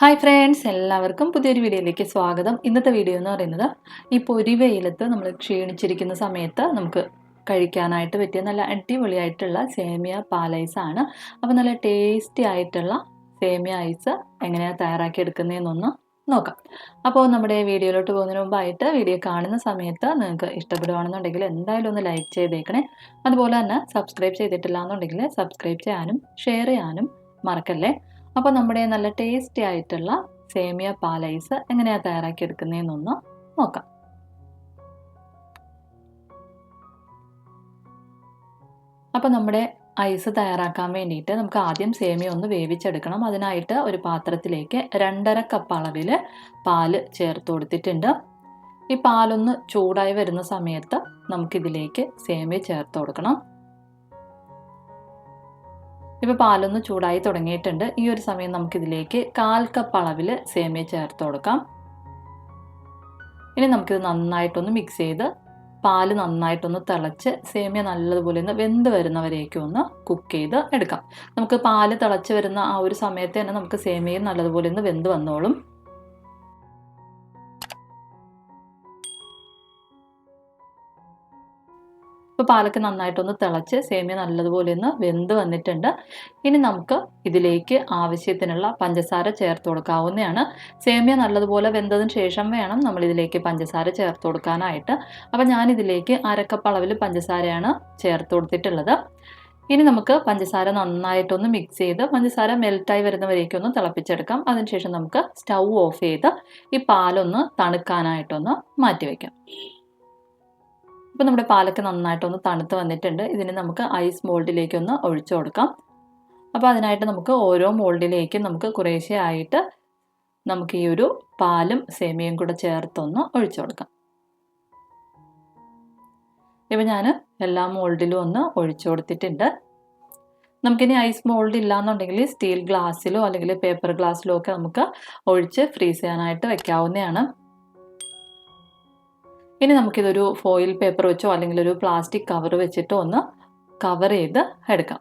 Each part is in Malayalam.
ഹായ് ഫ്രണ്ട്സ് എല്ലാവർക്കും പുതിയൊരു വീഡിയോയിലേക്ക് സ്വാഗതം. ഇന്നത്തെ വീഡിയോ എന്ന് പറയുന്നത് ഈ പൊരി വെയിലത്ത് നമ്മൾ ക്ഷീണിച്ചിരിക്കുന്ന സമയത്ത് നമുക്ക് കഴിക്കാനായിട്ട് പറ്റിയ നല്ല അടിപൊളിയായിട്ടുള്ള സേമിയ പാലൈസാണ് അപ്പോൾ നല്ല ടേസ്റ്റി ആയിട്ടുള്ള സേമിയ ഐസ് എങ്ങനെയാണ് തയ്യാറാക്കി എടുക്കുന്നതെന്നൊന്ന് നോക്കാം. അപ്പോൾ നമ്മുടെ വീഡിയോയിലോട്ട് പോകുന്നതിന് മുമ്പായിട്ട് വീഡിയോ കാണുന്ന സമയത്ത് നിങ്ങൾക്ക് ഇഷ്ടപ്പെടുകയാണെന്നുണ്ടെങ്കിൽ എന്തായാലും ഒന്ന് ലൈക്ക് ചെയ്തേക്കണേ. അതുപോലെ തന്നെ സബ്സ്ക്രൈബ് ചെയ്തിട്ടില്ല എന്നുണ്ടെങ്കിൽ സബ്സ്ക്രൈബ് ചെയ്യാനും ഷെയർ ചെയ്യാനും മറക്കല്ലേ? അപ്പോൾ നമ്മുടെ നല്ല ടേസ്റ്റി ആയിട്ടുള്ള സേമിയ പാലൈസ് എങ്ങനെയാ തയ്യാറാക്കി എടുക്കുന്നതെന്നൊന്ന് നോക്കാം. അപ്പോൾ നമ്മുടെ ഐസ് തയ്യാറാക്കാൻ വേണ്ടിയിട്ട് നമുക്ക് ആദ്യം സേമിയ ഒന്ന് വേവിച്ചെടുക്കണം. അതിനായിട്ട് ഒരു പാത്രത്തിലേക്ക് രണ്ടര കപ്പ് അളവിൽ പാൽ ചേർത്ത് കൊടുത്തിട്ടുണ്ട്. ഈ പാലൊന്ന് ചൂടായി വരുന്ന സമയത്ത് നമുക്കിതിലേക്ക് സേമിയ ചേർത്ത് കൊടുക്കണം. ഇപ്പോൾ പാലൊന്ന് ചൂടായി തുടങ്ങിയിട്ടുണ്ട്. ഈ ഒരു സമയം നമുക്കിതിലേക്ക് കാൽ കപ്പ് അളവിൽ സേമിയ ചേർത്ത് കൊടുക്കാം. ഇനി നമുക്കിത് നന്നായിട്ടൊന്ന് മിക്സ് ചെയ്ത് പാൽ നന്നായിട്ടൊന്ന് തിളച്ച് സേമിയ നല്ലതുപോലെ ഒന്ന് വെന്ത് വരുന്നവരേക്കും ഒന്ന് കുക്ക് ചെയ്ത് എടുക്കാം. നമുക്ക് പാൽ തിളച്ച് വരുന്ന ആ ഒരു സമയത്ത് തന്നെ നമുക്ക് സേമിയ നല്ലതുപോലെ ഒന്ന് വെന്ത് വന്നോളും. ഇപ്പോൾ പാലൊക്കെ നന്നായിട്ടൊന്ന് തിളച്ച് സേമിയ നല്ലതുപോലെ ഒന്ന് വെന്ത് വന്നിട്ടുണ്ട്. ഇനി നമുക്ക് ഇതിലേക്ക് ആവശ്യത്തിനുള്ള പഞ്ചസാര ചേർത്ത് കൊടുക്കാവുന്നതാണ്. സേമിയ നല്ലതുപോലെ വെന്തതിന് ശേഷം വേണം നമ്മൾ ഇതിലേക്ക് പഞ്ചസാര ചേർത്ത് കൊടുക്കാനായിട്ട്. അപ്പോൾ ഞാനിതിലേക്ക് അരക്കപ്പ് അളവിൽ പഞ്ചസാരയാണ് ചേർത്ത് കൊടുത്തിട്ടുള്ളത്. ഇനി നമുക്ക് പഞ്ചസാര നന്നായിട്ടൊന്ന് മിക്സ് ചെയ്ത് പഞ്ചസാര മെൽറ്റായി വരുന്നവരേക്കും ഒന്ന് തിളപ്പിച്ചെടുക്കാം. അതിനുശേഷം നമുക്ക് സ്റ്റൗ ഓഫ് ചെയ്ത് ഈ പാലൊന്ന് തണുക്കാനായിട്ടൊന്ന് മാറ്റി വയ്ക്കാം ഇപ്പോൾ നമ്മുടെ പാലൊക്കെ നന്നായിട്ടൊന്ന് തണുത്ത് വന്നിട്ടുണ്ട്. ഇതിന് നമുക്ക് ഐസ് മോൾഡിലേക്ക് ഒന്ന് ഒഴിച്ചു കൊടുക്കാം. അപ്പോൾ അതിനായിട്ട് നമുക്ക് ഓരോ മോൾഡിലേക്കും നമുക്ക് കുറേശ്ശെ ആയിട്ട് നമുക്ക് ഈ ഒരു പാലും സേമിയയും കൂടെ ചേർത്തൊന്ന് ഒഴിച്ചു കൊടുക്കാം. ഇപ്പം ഞാൻ എല്ലാ മോൾഡിലും ഒന്ന് ഒഴിച്ചു കൊടുത്തിട്ടുണ്ട്. നമുക്കിനി ഐസ് മോൾഡ് ഇല്ലാന്നുണ്ടെങ്കിൽ സ്റ്റീൽ ഗ്ലാസ്സിലോ അല്ലെങ്കിൽ പേപ്പർ ഗ്ലാസ്സിലോ ഒക്കെ നമുക്ക് ഒഴിച്ച് ഫ്രീസ് ചെയ്യാനായിട്ട് വെക്കാവുന്നതാണ്. ഇനി നമുക്കിതൊരു ഫോയിൽ പേപ്പർ വെച്ചോ അല്ലെങ്കിൽ ഒരു പ്ലാസ്റ്റിക് കവർ വെച്ചിട്ടോ ഒന്ന് കവർ ചെയ്ത് എടുക്കാം.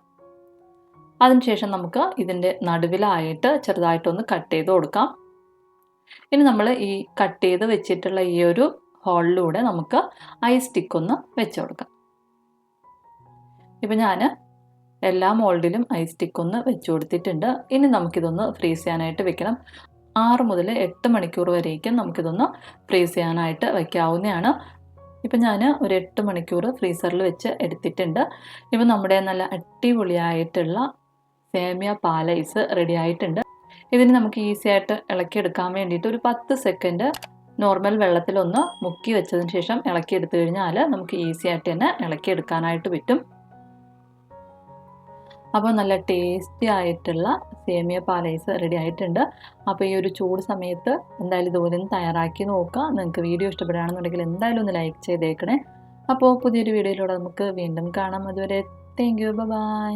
അതിനുശേഷം നമുക്ക് ഇതിന്റെ നടുവിലായിട്ട് ചെറുതായിട്ടൊന്ന് കട്ട് ചെയ്ത് കൊടുക്കാം. ഇനി നമ്മൾ ഈ കട്ട് ചെയ്ത് വെച്ചിട്ടുള്ള ഈ ഒരു ഹോളിലൂടെ നമുക്ക് ഐസ് സ്റ്റിക്ക് ഒന്ന് വെച്ച് കൊടുക്കാം. ഇപ്പം ഞാൻ എല്ലാ മോൾഡിലും ഐസ് സ്റ്റിക്ക് ഒന്ന് വെച്ച് കൊടുത്തിട്ടുണ്ട്. ഇനി നമുക്കിതൊന്ന് ഫ്രീസ് ചെയ്യാനായിട്ട് വെക്കണം. ആറ് മുതൽ എട്ട് മണിക്കൂർ വരേക്കും നമുക്കിതൊന്ന് ഫ്രീസ് ചെയ്യാനായിട്ട് വയ്ക്കാവുന്നതാണ് ഇപ്പം ഞാൻ ഒരു എട്ട് മണിക്കൂർ ഫ്രീസറിൽ വെച്ച് എടുത്തിട്ടുണ്ട്. ഇപ്പം നമ്മുടെ നല്ല അടിപൊളിയായിട്ടുള്ള സേമിയ പാലൈസ് റെഡി ആയിട്ടുണ്ട്. ഇതിന് നമുക്ക് ഈസി ആയിട്ട് ഇളക്കിയെടുക്കാൻ വേണ്ടിയിട്ട് ഒരു പത്ത് സെക്കൻഡ് നോർമൽ വെള്ളത്തിലൊന്ന് മുക്കി വെച്ചതിന് ശേഷം ഇളക്കിയെടുത്തു കഴിഞ്ഞാൽ നമുക്ക് ഈസി ആയിട്ട് തന്നെ ഇളക്കിയെടുക്കാനായിട്ട് പറ്റും. അപ്പോൾ നല്ല ടേസ്റ്റി ആയിട്ടുള്ള സേമിയ പാലൈസ് റെഡി ആയിട്ടുണ്ട്. അപ്പോൾ ഈ ഒരു ചൂട് സമയത്ത് എന്തായാലും ഇതുപോലെ ഒന്ന് തയ്യാറാക്കി നോക്കുക. നിങ്ങൾക്ക് വീഡിയോ ഇഷ്ടപ്പെടുകയാണെന്നുണ്ടെങ്കിൽ എന്തായാലും ഒന്ന് ലൈക്ക് ചെയ്തേക്കണേ. അപ്പോൾ പുതിയൊരു വീഡിയോയിലൂടെ നമുക്ക് വീണ്ടും കാണാം. അതുവരെ താങ്ക് യു ബൈ